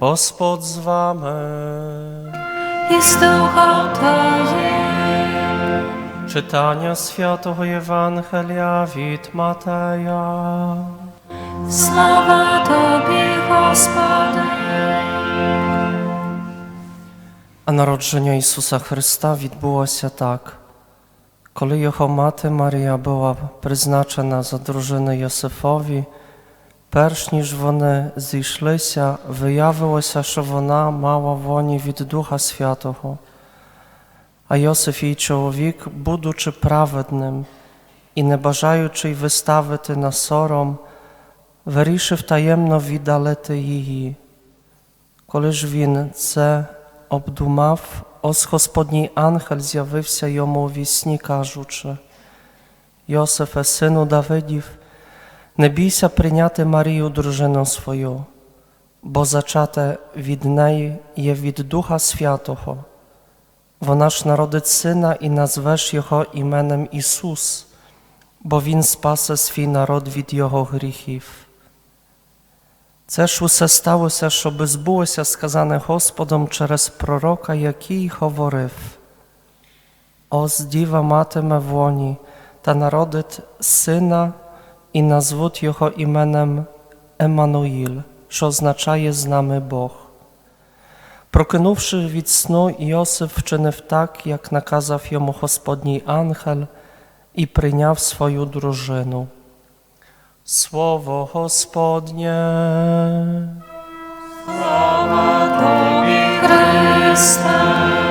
Господь з вами. і з духом Твоїм. Czytania Świętego Ewangelia від Mateja. Слава Тобі, Господи. А народження Ісуса Христа відбулося так. Коли його мати Марія була призначена за дружину Йосифові, перш ніж вони зійшлися, виявилося, що вона мала воні від Духа Святого. А Йосиф її чоловік, будучи праведним і не бажаючи й виставити на сором, вирішив таємно віддалити її. Коли ж він це обдумав, ось Господній ангел з'явився йому у вісні, кажучи, Йосифе, сину Давидів, не бійся прийняти Марію, дружину свою, бо зачате від неї є від Духа Святого. Вона ж народить сина і назвеш його іменем Ісус, бо Він спасе свій народ від його гріхів. Це ж усе сталося, щоби збулося сказане Господом через пророка, який говорив. Ось діва матиме в лоні та народить сина і назвуть його іменем Еммануїл, що означає з нами Бог. Прокинувши від сну, Іосиф вчинив так, як наказав йому Господній ангел, і прийняв свою дружину. Słowo Gospodnie. Христе.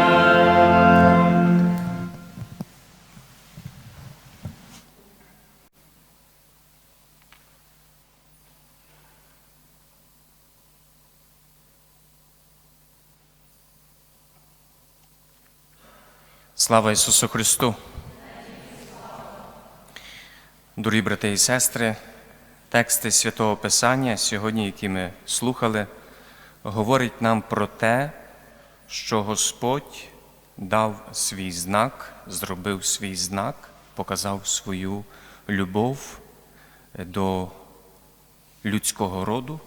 Слава Ісусу Христу! Дорогі брати і сестри, тексти Святого Писання, сьогодні, які ми слухали, говорять нам про те, що Господь дав свій знак, зробив свій знак, показав свою любов до людського роду,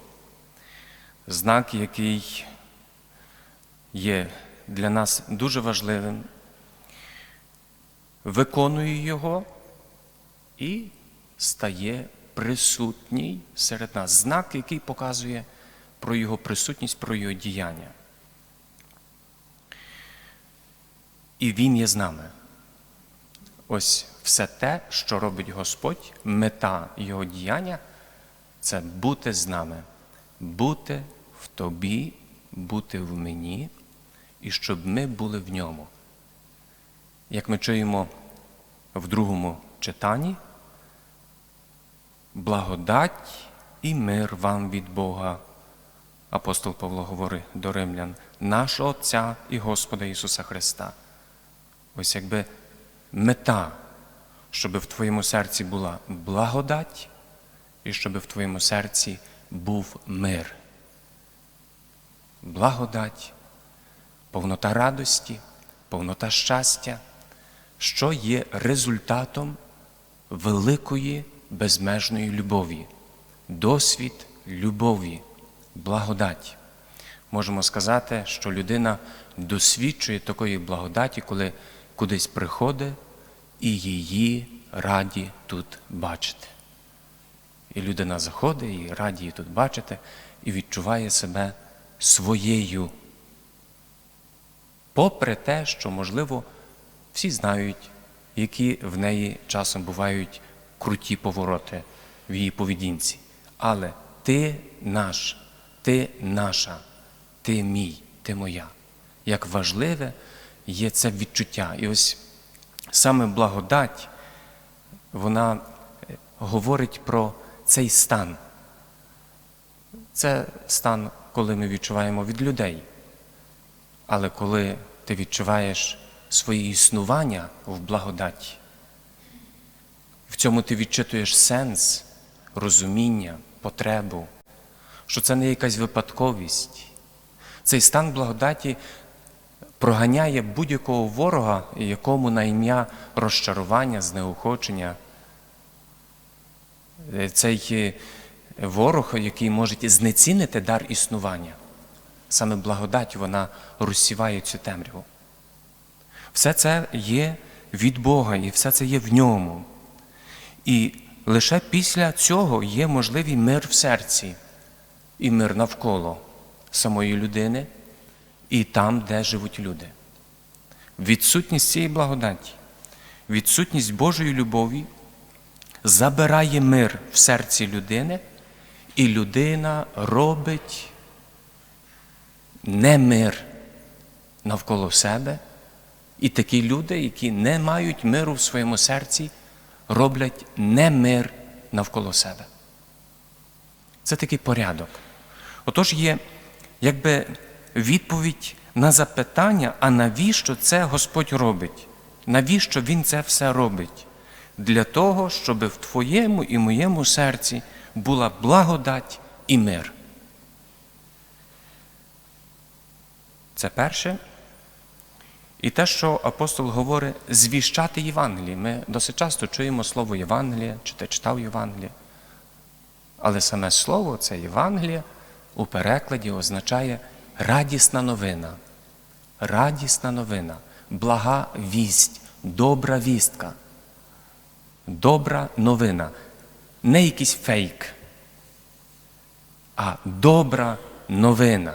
знак, який є для нас дуже важливим, виконує його і стає присутній серед нас. Знак, який показує про його присутність, про його діяння. І Він є з нами. Ось все те, що робить Господь, мета Його діяння це бути з нами, бути в тобі, бути в мені, і щоб ми були в ньому. Як ми чуємо в другому читанні, благодать і мир вам від Бога. Апостол Павло говорить до римлян, нашого Отця і Господа Ісуса Христа. Ось якби мета, щоб в твоєму серці була благодать і щоб в твоєму серці був мир. Благодать, повнота радості, повнота щастя, що є результатом великої безмежної любові, досвід любові, благодать. Можемо сказати, що людина досвідчує такої благодаті, коли кудись приходить і її раді тут бачити. І людина заходить і раді її тут бачити, і відчуває себе своєю. Попри те, що, можливо, всі знають, які в неї часом бувають круті повороти в її поведінці. Але ти наш, ти наша, ти мій, ти моя. Як важливе є це відчуття. І ось саме благодать, вона е, говорить про цей стан. Це стан, коли ми відчуваємо від людей. Але коли ти відчуваєш своє існування в благодаті, в цьому ти відчитуєш сенс, розуміння, потребу, що це не якась випадковість. Цей стан благодаті проганяє будь-якого ворога, якому на ім'я розчарування, знеохочення. Е, Цей е, ворог, який може знецінити дар існування. Саме благодать вона розсіває цю темряву. Все це є від Бога, і все це є в ньому. І лише після цього є можливий мир в серці і мир навколо самої людини і там, де живуть люди. Відсутність цієї благодаті, відсутність Божої любові забирає мир в серці людини, і людина робить не мир навколо себе. І такі люди, які не мають миру в своєму серці, роблять не мир навколо себе. Це такий порядок. Отож є якби відповідь на запитання, а навіщо це Господь робить? Навіщо Він це все робить? Для того, щоб в твоєму і моєму серці була благодать і мир. Це перше. І те, що апостол говорить, звіщати Євангеліє. Ми досить часто чуємо слово Євангеліє, чи ти читав Євангеліє. Але саме слово, це Євангеліє, у перекладі означає радісна новина. Радісна новина, блага вість, добра вістка. Добра новина. Не якийсь фейк, а добра новина.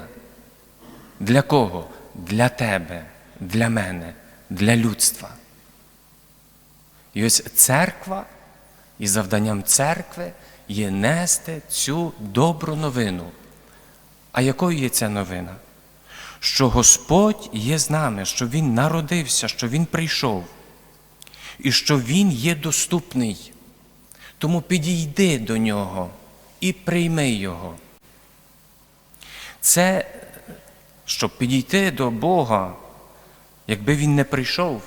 Для кого? Для тебе, для мене, для людства. І ось церква, і завданням церкви є нести цю добру новину. А якою є ця новина? Що Господь є з нами, що Він народився, що Він прийшов, і що Він є доступний. Тому підійди до Нього і прийми Його. Це, щоб підійти до Бога, якби Він не прийшов,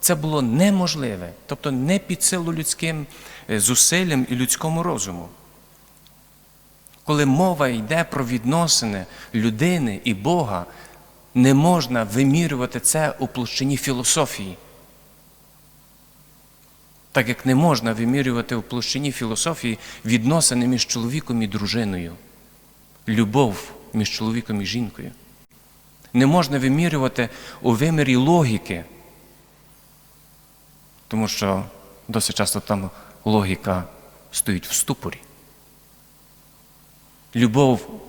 це було неможливе, тобто не під силу людським е, зусиллям і людському розуму. Коли мова йде про відносини людини і Бога, не можна вимірювати це у площині філософії. Так як не можна вимірювати у площині філософії відносини між чоловіком і дружиною, любов між чоловіком і жінкою. Не можна вимірювати у вимірі логіки, тому що досить часто там логіка стоїть в ступорі. Любов,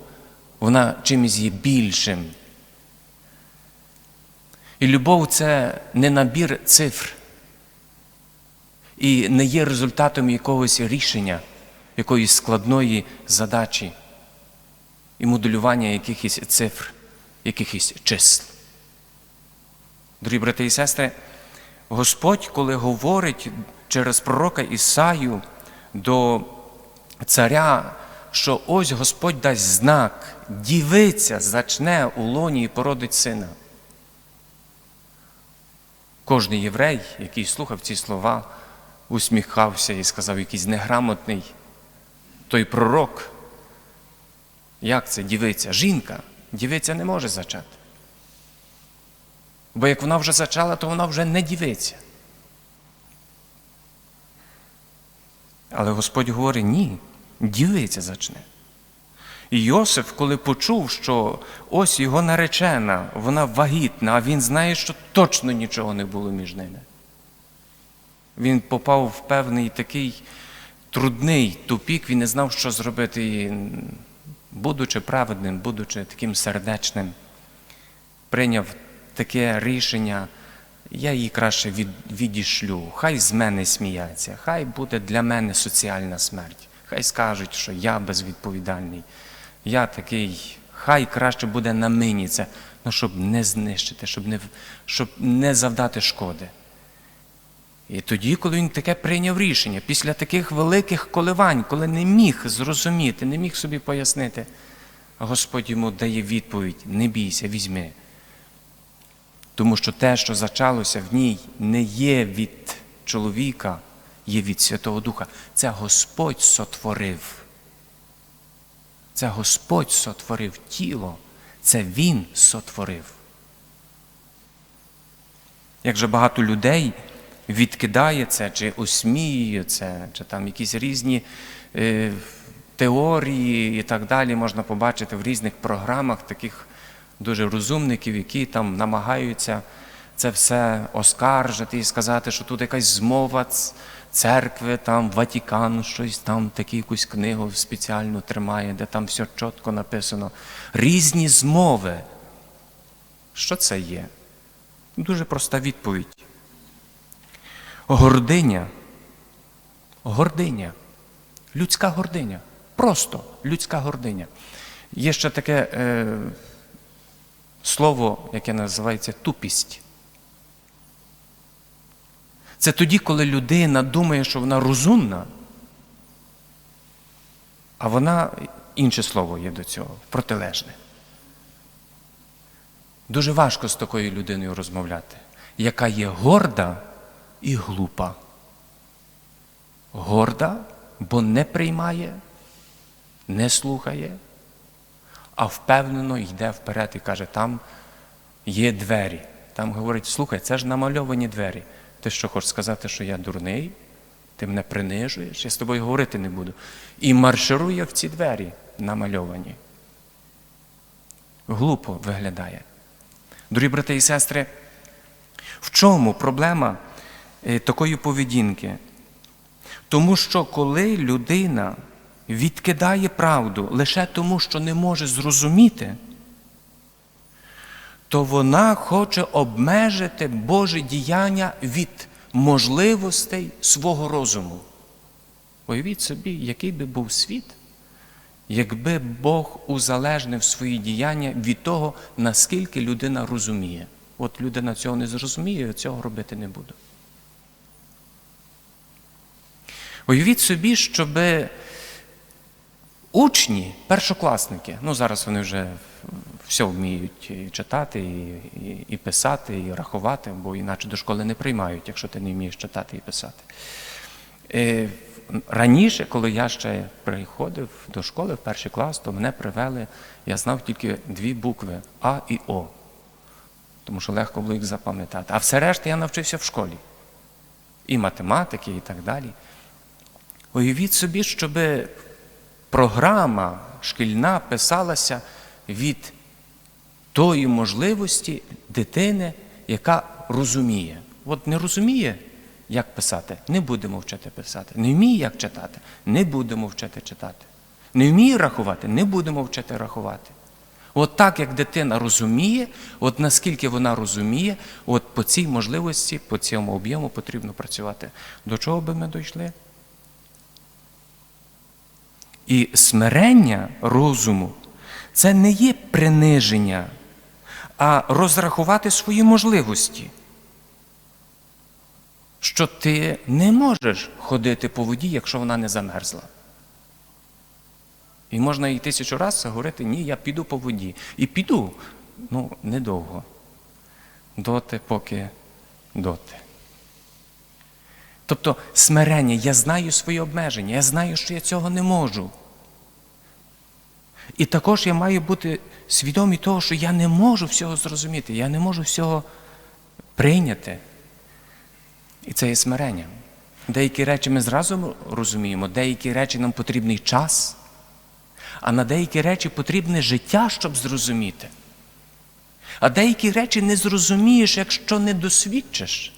вона чимось є більшим. І любов це не набір цифр і не є результатом якогось рішення, якоїсь складної задачі і моделювання якихось цифр, якихось числ. Дорогі брати і сестри, Господь, коли говорить через пророка Ісаю до царя, що ось Господь дасть знак, дівиця зачне у лоні і породить сина. Кожний єврей, який слухав ці слова, усміхався і сказав, якийсь неграмотний той пророк. Як це дівиця? Жінка. Дівиця не може зачати. Бо як вона вже зачала, то вона вже не дівиця. Але Господь говорить, ні, дівиця зачне. І Йосиф, коли почув, що ось його наречена, вона вагітна, а він знає, що точно нічого не було між ними. Він попав в певний такий трудний тупік, він не знав, що зробити, будучи праведним, будучи таким сердечним, прийняв таке рішення, я її краще від, відішлю, хай з мене сміяться, хай буде для мене соціальна смерть, хай скажуть, що я безвідповідальний, я такий, хай краще буде на мені це, ну, щоб не знищити, щоб не, щоб не завдати шкоди. І тоді, коли він таке прийняв рішення, після таких великих коливань, коли не міг зрозуміти, не міг собі пояснити, Господь йому дає відповідь: не бійся, візьми. Тому що те, що зачалося в ній, не є від чоловіка, є від Святого Духа. Це Господь сотворив. Це Господь сотворив тіло, це Він сотворив. Як же багато людей відкидає це, чи осміює це, чи там якісь різні е, теорії і так далі можна побачити в різних програмах таких дуже розумників, які там намагаються це все оскаржити і сказати, що тут якась змова церкви, там Ватікан, щось там, таку якусь книгу спеціально тримає, де там все чітко написано. Різні змови. Що це є? Дуже проста відповідь. Гординя. Гординя. Людська гординя. Просто людська гординя. Є ще таке е, слово, яке називається тупість. Це тоді, коли людина думає, що вона розумна, а вона інше слово є до цього, протилежне. Дуже важко з такою людиною розмовляти, яка є горда і глупа. Горда, бо не приймає, не слухає, а впевнено йде вперед і каже, там є двері. Там говорить, слухай, це ж намальовані двері. Ти що хочеш сказати, що я дурний? Ти мене принижуєш, я з тобою говорити не буду. І марширує в ці двері намальовані. Глупо виглядає. Дорогі брати і сестри, в чому проблема такої поведінки? Тому що коли людина відкидає правду лише тому, що не може зрозуміти, то вона хоче обмежити Боже діяння від можливостей свого розуму. Уявіть собі, який би був світ, якби Бог узалежнив свої діяння від того, наскільки людина розуміє. От людина цього не зрозуміє, цього робити не буду. Уявіть собі, щоб учні, першокласники, ну зараз вони вже все вміють і читати, і, і, і писати, і рахувати, бо іначе до школи не приймають, якщо ти не вмієш читати і писати. Е, Раніше, коли я ще приходив до школи в перший клас, то мене привели, я знав тільки дві букви А і О. Тому що легко було їх запам'ятати. А все решта я навчився в школі. І математики, і так далі. Уявіть собі, щоб програма шкільна писалася від тої можливості дитини, яка розуміє. От не розуміє, як писати, не будемо вчити писати. Не вміє, як читати, не будемо вчити читати. Не вміє рахувати, не будемо вчити рахувати. От так, як дитина розуміє, от наскільки вона розуміє, от по цій можливості, по цьому об'єму потрібно працювати. До чого би ми дійшли? І смирення розуму це не є приниження, а розрахувати свої можливості. Що ти не можеш ходити по воді, якщо вона не замерзла. І можна і тисячу разів говорити, ні, я піду по воді. І піду, ну, недовго. Доти, поки доти. Тобто смирення, я знаю свої обмеження, я знаю, що я цього не можу. І також я маю бути свідомий того, що я не можу всього зрозуміти, я не можу всього прийняти. І це є смирення. Деякі речі ми зразу розуміємо, деякі речі нам потрібний час, а на деякі речі потрібне життя, щоб зрозуміти. А деякі речі не зрозумієш, якщо не досвідчиш.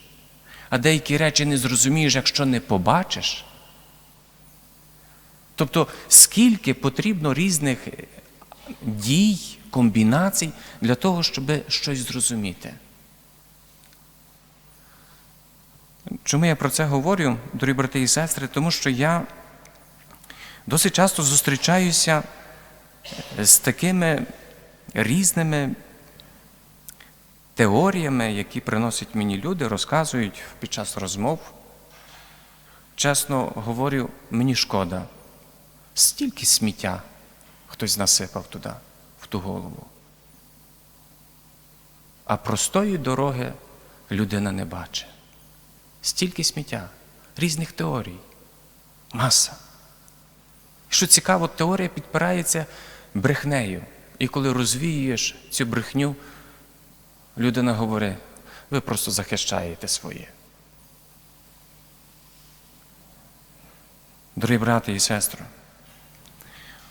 А деякі речі не зрозумієш, якщо не побачиш. Тобто, скільки потрібно різних дій, комбінацій для того, щоб щось зрозуміти. Чому я про це говорю, дорогі брати і сестри? Тому що я досить часто зустрічаюся з такими різними теоріями, які приносять мені люди, розказують під час розмов. Чесно говорю, мені шкода. Стільки сміття хтось насипав туди, в ту голову. А простої дороги людина не бачить. Стільки сміття, різних теорій, маса. Що цікаво, теорія підпирається брехнею. І коли розвіюєш цю брехню, людина говорить, ви просто захищаєте своє. Дорогі брати і сестри,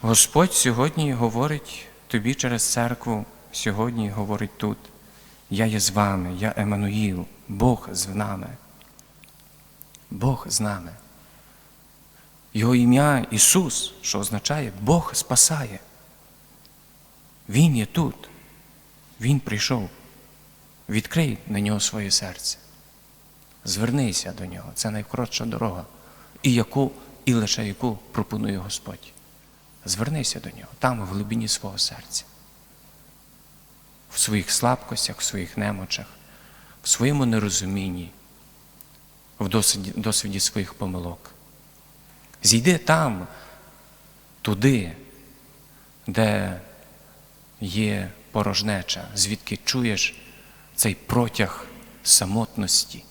Господь сьогодні говорить тобі через церкву сьогодні говорить тут: Я є з вами, я Еммануїл, Бог з нами. Бог з нами. Його ім'я Ісус, що означає Бог спасає. Він є тут. Він прийшов. Відкрий на нього своє серце. Звернися до нього. Це найкоротша дорога. І яку, і лише яку пропонує Господь. Звернися до нього там, в глибині свого серця. В своїх слабкостях, в своїх немочах, в своєму нерозумінні, в досвіді, досвіді своїх помилок. Зійди там, туди, де є порожнеча, звідки чуєш цей протяг самотності,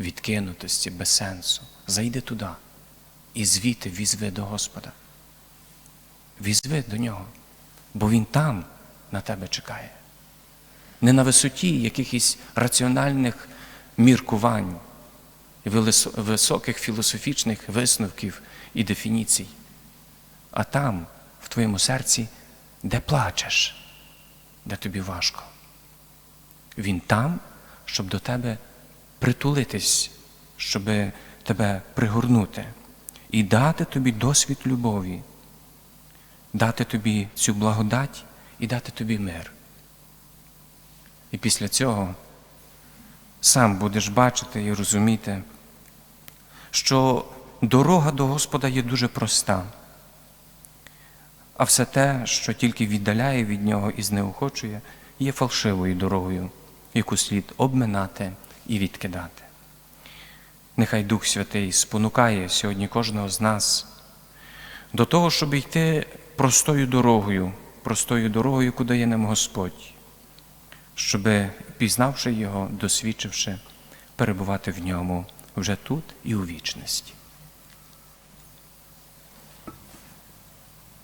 відкинутості, без сенсу. Зайди туди і звідти візьви до Господа. Візьви до нього, бо Він там на тебе чекає. Не на висоті якихось раціональних міркувань, високих філософічних висновків і дефініцій, а там, в твоєму серці, де плачеш, де тобі важко. Він там, щоб до тебе притулитись, щоб тебе пригорнути і дати тобі досвід любові, дати тобі цю благодать і дати тобі мир. І після цього сам будеш бачити і розуміти, що дорога до Господа є дуже проста, а все те, що тільки віддаляє від нього і знеохочує, є фальшивою дорогою, яку слід обминати і відкидати. Нехай Дух Святий спонукає сьогодні кожного з нас до того, щоб йти простою дорогою, простою дорогою, яку дає нам Господь, щоб, пізнавши Його, досвідчивши, перебувати в ньому вже тут і у вічності.